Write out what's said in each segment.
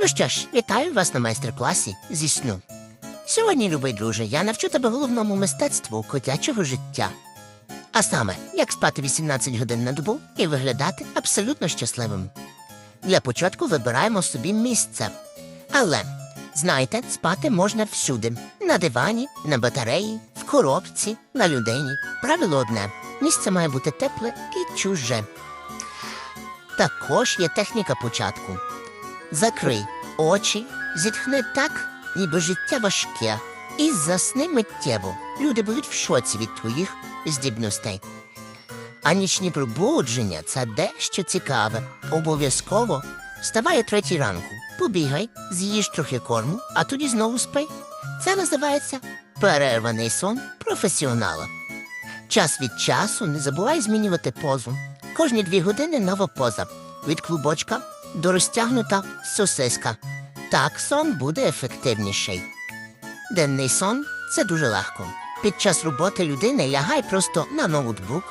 Ну що ж, вітаю вас на майстер-класі зі сну. Сьогодні, любий друже, я навчу тебе головному мистецтву котячого життя. А саме, як спати 18 годин на добу і виглядати абсолютно щасливим. Для початку вибираємо собі місце. Але, знаєте, спати можна всюди: на дивані, на батареї, в коробці, на людині. Правило одне: місце має бути тепле і чуже. Також є техніка початку. Закрий очі, зітхни так, ніби життя важке, і засни миттєво. Люди будуть в шоці від твоїх здібностей. А нічні пробудження це дещо цікаве. Обов'язково вставай о третій ранку, побігай, з'їж трохи корму, а тоді знову спи. Це називається перерваний сон професіонала. Час від часу не забувай змінювати позу. Кожні дві години нова поза. Від клубочка до розтягнута сосиска. Так сон буде ефективніший. Денний сон це дуже легко. Під час роботи людини лягай просто на ноутбук.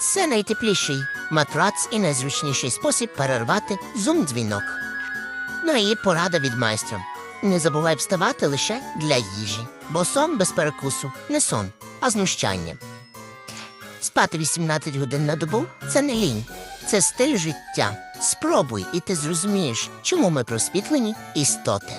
Це найтепліший матрац і найзручніший спосіб перервати зум-дзвінок. Ну і порада від майстра. Не забувай вставати лише для їжі, бо сон без перекусу не сон, а знущання. Спати 18 годин на добу це не лінь, це стиль життя. Спробуй, і ти зрозумієш, чому ми просвітлені істоти.